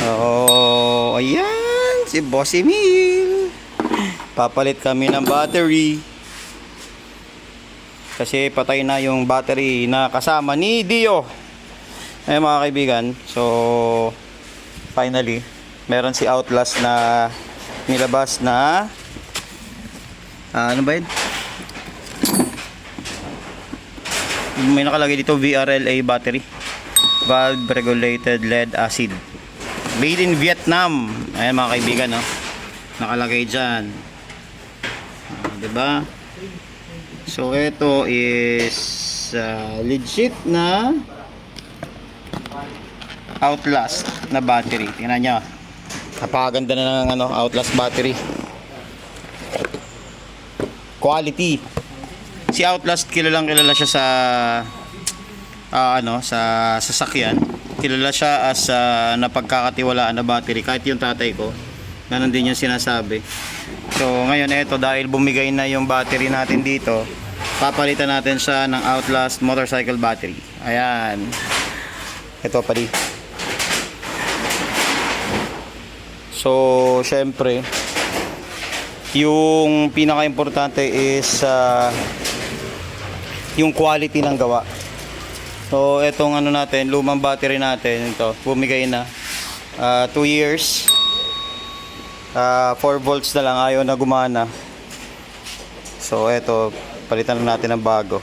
Oo, ayan, si Boss Emil. Papalit kami ng battery. Kasi patay na yung battery na kasama ni Dio. Ayun mga kaibigan, so finally, meron si Outlast na nilabas na ah, ano ba yun? May nakalagay dito VRLA battery. Valve regulated lead acid. Made in Vietnam. Ayan mga kaibigan, no? Nakalagay dyan. Ah, 'di ba? So ito is ah, legit na Outlast na battery. Tingnan nyo. Napakaganda na ng ano, Outlast battery. Quality. Si Outlast kilalang kilala siya sa ah, ano, sa sasakyan. Kilala siya as ah, napagkakatiwalaan na battery. Kahit yung tatay ko, ganun din yung sinasabi. So, ngayon ito dahil bumigay na yung battery natin dito, papalitan natin siya ng Outlast motorcycle battery. Ayan. Ito pa rin. So, syempre, yung pinaka-importante is ah, yung quality ng gawa. So, etong ano natin, lumang battery natin, ito, bumigay na. 2 years. Ah, 4 volts na lang, ayaw na gumana. So, eto, palitan na natin ng bago.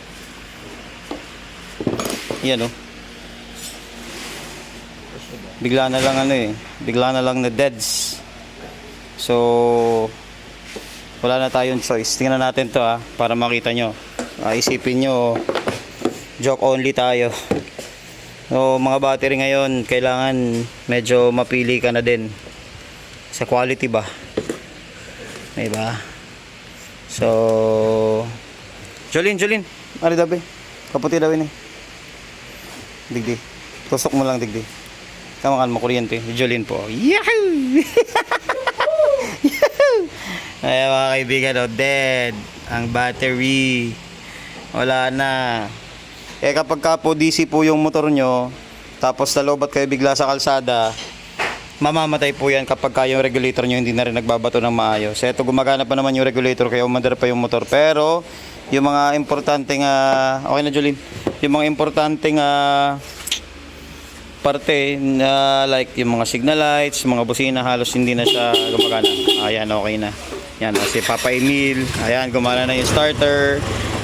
Yan oh. Bigla na lang ano eh, bigla na lang na deads. So, wala na tayong choice. Tingnan natin to ah, para makita nyo. Ah, isipin nyo, joke only tayo. So, mga battery ngayon, kailangan medyo mapili ka na din. Sa quality ba? Diba? So, Jolin, Jolin. Ari dabi. Kaputi daw ini. Digdi. Tusok mo lang digdi. Tama mo kuryente. Jolin po. Yahoo! Yahoo! Ay mga kaibigan, oh, dead ang battery. Wala na. Eh kapag ka po DC po yung motor nyo, tapos nalobat kayo bigla sa kalsada, mamamatay po yan kapag ka yung regulator nyo hindi na rin nagbabato ng maayos. Eto gumagana pa naman yung regulator kaya umandar pa yung motor. Pero yung mga importanteng ah, okay na Jolene, yung mga importanteng ah, parte na like yung mga signal lights, mga busina halos hindi na siya gumagana. Ayan, okay na. Yan, oh, si Papa Emil. Ayan, gumana na yung starter.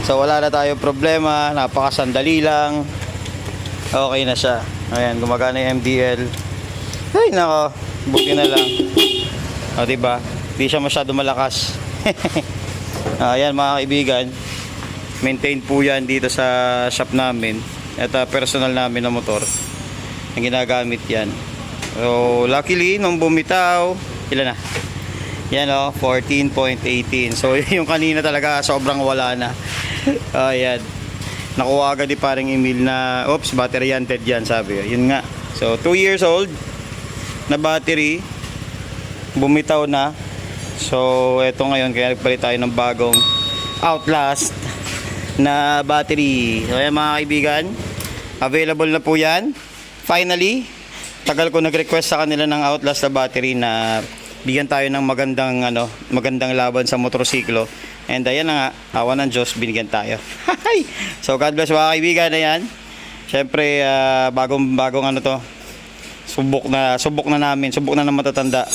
So wala na tayong problema, napakasandali lang. Okay na siya. Ayan, gumagana yung MDL. Ay, nako. Buti na lang. O, diba? Di siya masyado malakas. Ayan, mga kaibigan. Maintain po yan dito sa shop namin. At ah, personal namin na motor. Ang ginagamit yan. So, luckily, nung bumitaw, ilan na? Yan o, 14.18. So, yung kanina talaga, sobrang wala na. Ayan. Nakuha agad ni paring email na, oops, battery yanted yan, sabi. Yun nga. So, 2 years old na battery. Bumitaw na. So, eto ngayon, kaya nagpalit tayo ng bagong Outlast na battery. So, ayan mga kaibigan. Available na po yan. Finally, tagal ko nag-request sa kanila ng Outlast na battery na bigyan tayo ng magandang ano, magandang laban sa motorsiklo. And ayan na nga, awa ng Diyos, binigyan tayo. So God bless mga kaibigan, ayan. Siyempre, ah, bagong bagong ano to, subok na subok na namin, subok na ng matatanda.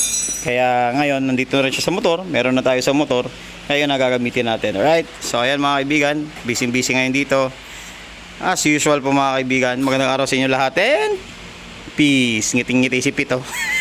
Kaya ngayon, nandito na rin siya sa motor, meron na tayo sa motor. Ngayon, nagagamitin natin. Alright? So ayan mga kaibigan, busy-busy ngayon dito. As usual po mga kaibigan, magandang araw sa inyo lahat and peace. Ngiting-ngiti si Pito.